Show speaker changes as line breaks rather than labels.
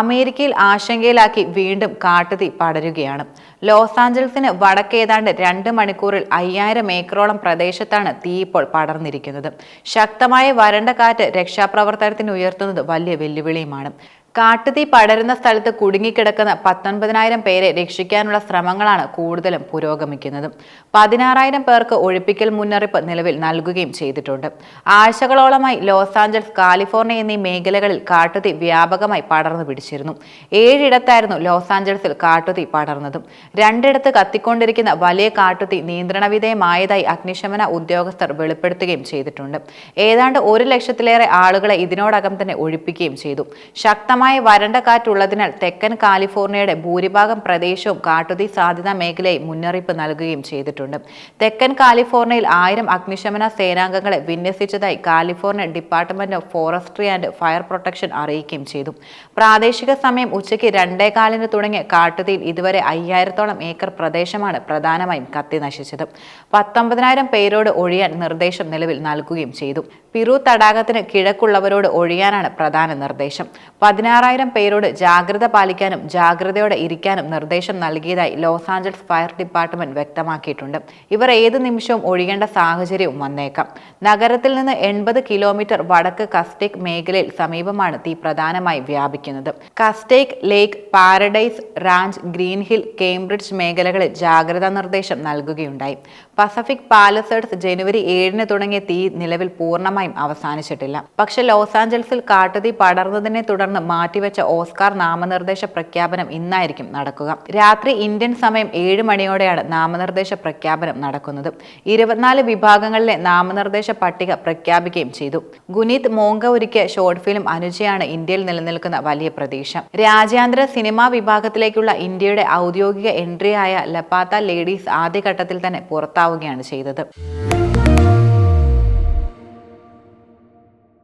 അമേരിക്കയിൽ ആശങ്കയിലാക്കി വീണ്ടും കാട്ടുതീ പടരുകയാണ്. ലോസ് ആഞ്ചൽസിന് വടക്കേതാണ്ട് രണ്ട് മണിക്കൂറിൽ അയ്യായിരം ഏക്കറോളം പ്രദേശത്താണ് തീ ഇപ്പോൾ പടർന്നിരിക്കുന്നത്. ശക്തമായ വരണ്ട കാറ്റ് രക്ഷാപ്രവർത്തനത്തിന് ഉയർത്തുന്നത് വലിയ വെല്ലുവിളിയുമാണ്. കാട്ടുതീ പടരുന്ന സ്ഥലത്ത് കുടുങ്ങിക്കിടക്കുന്ന പത്തൊൻപതിനായിരം പേരെ രക്ഷിക്കാനുള്ള ശ്രമങ്ങളാണ് കൂടുതലും പുരോഗമിക്കുന്നത്. പതിനാറായിരം പേർക്ക് ഒഴിപ്പിക്കൽ മുന്നറിയിപ്പ് നിലവിൽ നൽകുകയും ചെയ്തിട്ടുണ്ട്. ആഴ്ചകളോളമായി ലോസ് ആഞ്ചൽസ് കാലിഫോർണിയ എന്നീ മേഖലകളിൽ കാട്ടുതീ വ്യാപകമായി പടർന്നു പിടിച്ചിരുന്നു. ഏഴിടത്തായിരുന്നു ലോസ് ആഞ്ചൽസിൽ കാട്ടുതീ പടർന്നതും. രണ്ടിടത്ത് കത്തിക്കൊണ്ടിരിക്കുന്ന വലിയ കാട്ടുതീ നിയന്ത്രണ വിധേയമായതായി അഗ്നിശമന ഉദ്യോഗസ്ഥർ വെളിപ്പെടുത്തുകയും ചെയ്തിട്ടുണ്ട്. ഏതാണ്ട് ഒരു ലക്ഷത്തിലേറെ ആളുകളെ ഇതിനോടകം തന്നെ ഒഴിപ്പിക്കുകയും ചെയ്തു. ശക്തമായ വരണ്ട കാറ്റുള്ളതിനാൽ തെക്കൻ കാലിഫോർണിയയുടെ ഭൂരിഭാഗം പ്രദേശവും കാട്ടുതീ സാധ്യതാ മേഖലയായി മുന്നറിയിപ്പ് നൽകുകയും ചെയ്തിട്ടുണ്ട്. തെക്കൻ കാലിഫോർണിയയിൽ ആയിരം അഗ്നിശമന സേനാംഗങ്ങളെ വിന്യസിച്ചതായി California department of forestry and fire protection അറിയിക്കുകയും ചെയ്തു. പ്രാദേശിക സമയം ഉച്ചയ്ക്ക് രണ്ടേകാലിന് തുടങ്ങിയ കാട്ടുതീയിൽ ഇതുവരെ അയ്യായിരത്തോളം ഏക്കർ പ്രദേശമാണ് പ്രധാനമായും കത്തി നശിച്ചത്. പത്തൊമ്പതിനായിരം പേരോട് ഒഴിയാൻ നിർദ്ദേശം നിലവിൽ നൽകുകയും ചെയ്തു. പിറു തടാകത്തിന് കിഴക്കുള്ളവരോട് ഒഴിയാനാണ് പ്രധാന നിർദ്ദേശം. പതിനാറായിരം പേരോട് ജാഗ്രത പാലിക്കാനും ജാഗ്രതയോടെ ഇരിക്കാനും നിർദ്ദേശം നൽകിയതായി ലോസ് ആഞ്ചൽസ് ഫയർ ഡിപ്പാർട്ട്മെന്റ് വ്യക്തമാക്കിയിട്ടുണ്ട്. ഇവർ ഏത് നിമിഷവും ഒഴിയേണ്ട സാഹചര്യവും വന്നേക്കാം. നഗരത്തിൽ നിന്ന് എൺപത് കിലോമീറ്റർ വടക്ക് കസ്റ്റേക്ക് മേഖലയിൽ സമീപമാണ് തീ പ്രധാനമായി വ്യാപിക്കുന്നത്. Castaic Lake Paradise Ranch Green Hill Cambridge മേഖലകളിൽ ജാഗ്രതാ നിർദ്ദേശം നൽകുകയുണ്ടായി. പസഫിക് പാലസേഡ്സ് ജനുവരി ഏഴിന് തുടങ്ങിയ തീ നിലവിൽ പൂർണമായും അവസാനിച്ചിട്ടില്ല. പക്ഷേ ലോസ് ആഞ്ചൽസിൽ കാട്ടുതീ പടർന്നതിനെ തുടർന്ന് മാറ്റിവെച്ച ഓസ്കാർ നാമനിർദ്ദേശ പ്രഖ്യാപനം ഇന്നായിരിക്കും നടക്കുക. രാത്രി ഇന്ത്യൻ സമയം ഏഴ് മണിയോടെയാണ് നാമനിർദ്ദേശ പ്രഖ്യാപനം നടക്കുന്നത്. ഇരുപത്തിനാല് വിഭാഗങ്ങളിലെ നാമനിർദ്ദേശ പട്ടിക പ്രഖ്യാപിക്കുകയും ചെയ്തു. ഗുനീത് മോങ്ക ഒരുക്കിയ ഷോർട്ട് ഫിലിം അനുജയാണ് ഇന്ത്യയിൽ നിലനിൽക്കുന്ന വലിയ പ്രതീക്ഷ. രാജ്യാന്തര സിനിമാ വിഭാഗത്തിലേക്കുള്ള ഇന്ത്യയുടെ ഔദ്യോഗിക എൻട്രിയായ ലപ്പാത്ത ലേഡീസ് ആദ്യഘട്ടത്തിൽ തന്നെ പുറത്താവുകയാണ് ചെയ്തത്.